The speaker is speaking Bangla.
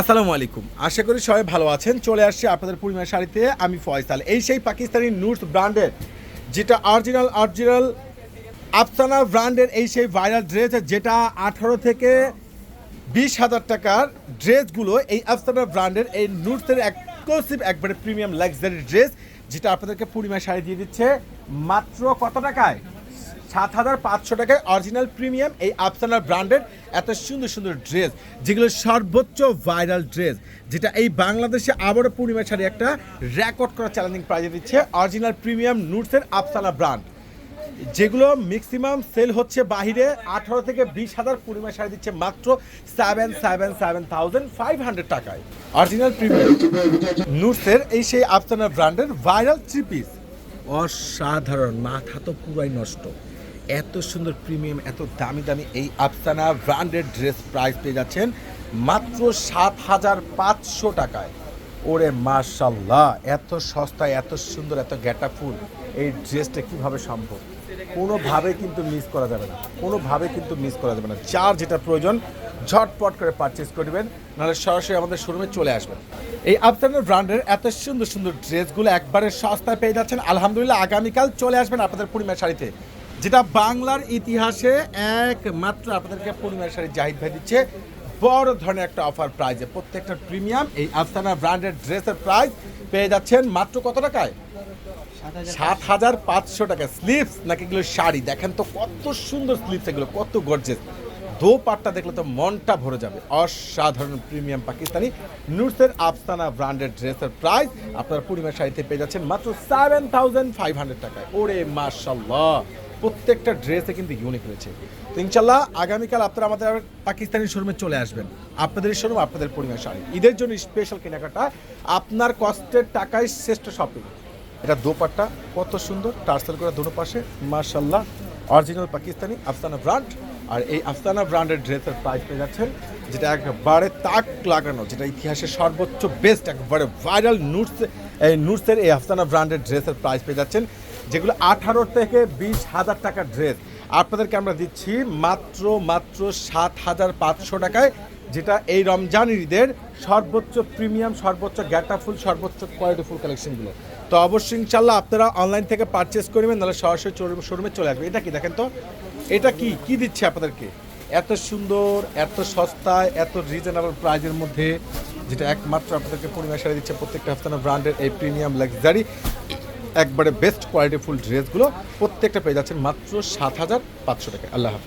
আসসালামু আলাইকুম। আশা করি সবাই ভালো আছেন। চলে আসছি আপনাদের পূর্ণিমা শাড়িতে। আমি ফয়সাল। এই সেই পাকিস্তানি নুটস ব্র্যান্ডের যেটা অরিজিনাল অরিজিনাল আফসানা ব্র্যান্ডের এই সেই ভাইরাল ড্রেস যেটা আঠারো থেকে বিশ হাজার টাকার ড্রেসগুলো এই আফসানা ব্র্যান্ডের এই নুটসের এক্সক্লুসিভ একবারে প্রিমিয়াম লাক্সারি ড্রেস যেটা আপনাদেরকে পূর্ণিমা শাড়ি দিয়ে দিচ্ছে। মাত্র কত টাকায়? সাত হাজার পাঁচশো টাকায় অরিজিনাল প্রিমিয়াম এই আফসানার ব্র্যান্ডের এত সুন্দর সুন্দর ড্রেস, যেগুলো সর্বোচ্চ ভাইরাল ড্রেস, যেটা এই বাংলাদেশে আবারও পূর্ণিমা শাড়ি একটা রেকর্ড করা চ্যালেঞ্জিং প্রাইজে দিচ্ছে অরিজিনাল প্রিমিয়াম নুটসের আফসানা ব্র্যান্ড যেগুলো ম্যাক্সিমাম সেল হচ্ছে বাহিরে আঠারো থেকে বিশ হাজার পূর্ণিমা শাড়ি দিচ্ছে মাত্র seven seven seven thousand five hundred টাকায়। অরিজিনাল প্রিমিয়াম নুটসের এই সেই আফসানা ব্র্যান্ডের ভাইরাল থ্রি পিস অসাধারণ, মাথা তো পুরাই নষ্ট। এত সুন্দর প্রিমিয়াম, এত দামি দামি এই আফসানা ব্র্যান্ডেড ড্রেস প্রাইস পেয়ে যাচ্ছেন মাত্র সাত হাজার পাঁচশো টাকায়। ওরে মার্শাল্লাহ এত সস্তায় এত সুন্দর, এত গ্যাটা ফুল এই ড্রেসটা কীভাবে সম্ভব? কোনোভাবে কিন্তু মিস করা যাবে না, কোনোভাবে কিন্তু মিস করা যাবে না। যার যেটা প্রয়োজন, ঝটপট করে পারচেস করবেন নাহলে সরাসরি আমাদের শোরুমে চলে আসবেন। এই আফতানের ব্র্যান্ডের এত সুন্দর সুন্দর ড্রেসগুলো একবারে সস্তায় পেয়ে যাচ্ছেন। আলহামদুলিল্লাহ, আগামীকাল চলে আসবেন আপনাদের পূর্ণিমা শাড়িতে। যেটা বাংলার ইতিহাসে একমাত্র আপনাদেরকে পূর্ণিমা শাড়ি জাহিদ ভাই দিচ্ছে। বড় ধরনের একটা অফার প্রাইজে প্রত্যেকটা প্রিমিয়াম এই আফতানা ব্র্যান্ডের ড্রেসের প্রাইস পেয়ে যাচ্ছেন মাত্র কত টাকায়? সাত হাজার পাঁচশো টাকা স্লিপস নাকি এগুলো শাড়ি? দেখেন তো কত সুন্দর স্লিপস এগুলো, কত গর্জেস দো পাটটা দেখলে তো মনটা ভরে যাবে। অসাধারণ প্রিমিয়াম পাকিস্তানি নুটসের আফসানা ব্র্যান্ডেড ড্রেসের প্রাইস আপনার পূর্ণিমা শাড়িতে পেয়ে যাচ্ছেন মাত্র সেভেন থাউজেন্ড ফাইভ হান্ড্রেড টাকায়। ওরে মার্শাল্লাহ প্রত্যেকটা ড্রেসে কিন্তু ইউনিক রয়েছে। তো ইনশাল্লাহ আগামীকাল আপনারা আমাদের পাকিস্তানি শোরুমে চলে আসবেন। আপনাদের শোরুম আপনাদের পরিমাণ শাড়ি। ঈদের জন্য স্পেশাল কেনাকাটা, আপনার কষ্টের টাকায় শ্রেষ্ঠ শপিং এটা দোপাট্টা, কত সুন্দর টার্সেল করে দুটো পাশে মার্শাল্লাহ অরিজিনাল পাকিস্তানি আফসানা ব্র্যান্ড আর এই আফসানা ব্র্যান্ডের ড্রেসের প্রাইস পেয়ে যাচ্ছেন, যেটা একবারে তাক লাগানো, যেটা ইতিহাসের সর্বোচ্চ বেস্ট একবারে ভাইরাল নুটস এই নুটসের এই আফসানা ব্র্যান্ডের ড্রেসের প্রাইস পেয়ে যাচ্ছেন যেগুলো আঠারো থেকে বিশ হাজার টাকার ড্রেস। আপনাদেরকে আমরা দিচ্ছি মাত্র মাত্র সাত হাজার পাঁচশো টাকায়, যেটা এই রমজান ঈদের সর্বোচ্চ প্রিমিয়াম, সর্বোচ্চ গ্যাটাফুল সর্বোচ্চ কোয়ালিটিফুল কালেকশনগুলো। তো অবশ্যই ইনশাল্লাহ আপনারা অনলাইন থেকে পারচেস করবেন নাহলে সরাসরি শোরুমে চলে আসবে। এটা কি দেখেন তো? এটা কি? কি দিচ্ছে আপনাদেরকে? এত সুন্দর, এত সস্তায়, এত রিজনেবল প্রাইজের মধ্যে, যেটা একমাত্র আপনাদেরকে পরিমাণ সারা দিচ্ছে প্রত্যেকটা হাফতানা ব্র্যান্ডের এই প্রিমিয়াম লাক্সারি একবারে বেস্ট কোয়ালিটিফুল ড্রেসগুলো প্রত্যেকটা পেয়ে যাচ্ছেন মাত্র সাত হাজার পাঁচশো টাকা আল্লাহ হাফিজ।